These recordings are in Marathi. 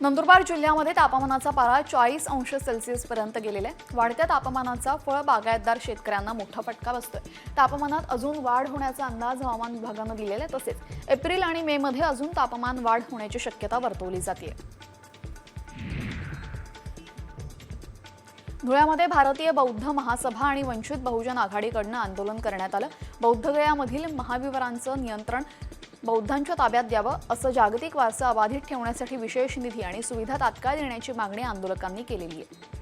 नंदुरबार जिल्ह्यामध्ये तापमानाचा पारा चाळीस अंश सेल्सिअसपर्यंत गेलेला आहे. वाढत्या तापमानाचा फळ बागायतदार शेतकऱ्यांना मोठा फटका बसतोय. तापमानात अजून वाढ होण्याचा अंदाज हवामान विभागानं दिलेला आहे. तसेच एप्रिल आणि मे मध्ये अजून तापमान वाढ होण्याची शक्यता वर्तवली जाते धुळ्यामध्ये भारतीय बौद्ध महासभा आणि वंचित बहुजन आघाडीकडनं आंदोलन करण्यात आलं. बौद्धगयामधील महाविवरांचं नियंत्रण बौद्धांच्या ताब्यात द्यावं असं जागतिक वारसा अबाधित ठेवण्यासाठी विशेष निधी आणि सुविधा तात्काळ देण्याची मागणी आंदोलकांनी केलेली आहे.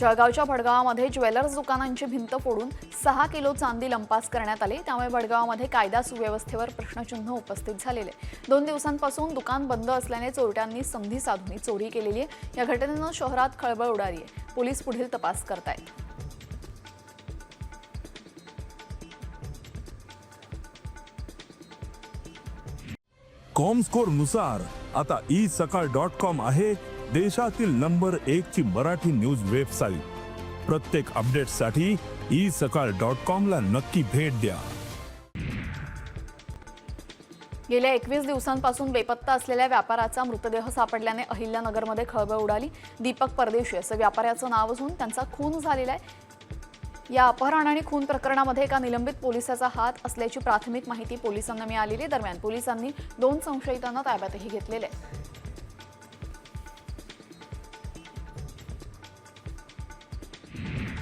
जळगावच्या भडगावामध्ये ज्वेलर्स दुकानांची भिंत फोडून सहा किलो चांदी लंपास करण्यात आली. त्यामुळे भडगावामध्ये कायदा सुव्यवस्थेवर प्रश्नचिन्ह उपस्थित झालेले दोन दिवसांपासून दुकान बंद असल्याने चोरट्यांनी संधी साधून चोरी केलेली आहे. या घटनेनं शहरात खळबळ उडाली आहे. पोलीस पुढील तपास करतायत. कॉमस्कोरनुसार आता ई सकाळ डॉट कॉम आहे देशातील नंबर एक ची मराठी न्यूज वेबसाईट प्रत्येक अपडेटसाठी ई सकाळ डॉट कॉम ला नक्की भेट द्या. गेल्या एकवीस दिवसांपासून बेपत्ता असलेल्या व्यापाराचा मृतदेह सापडल्याने अहिल्यानगरमध्ये खळबळ उडाली. दीपक परदेशी असं व्यापाऱ्याचं नाव असून त्यांचा खून झालेला आहे. या अपहरण आणि खून प्रकरणामध्ये एका निलंबित पोलिसाचा हात असल्याची प्राथमिक माहिती पोलिसांना मिळालेली दरम्यान पोलिसांनी दोन संशयितांना ताब्यातही घेतलेले आहे.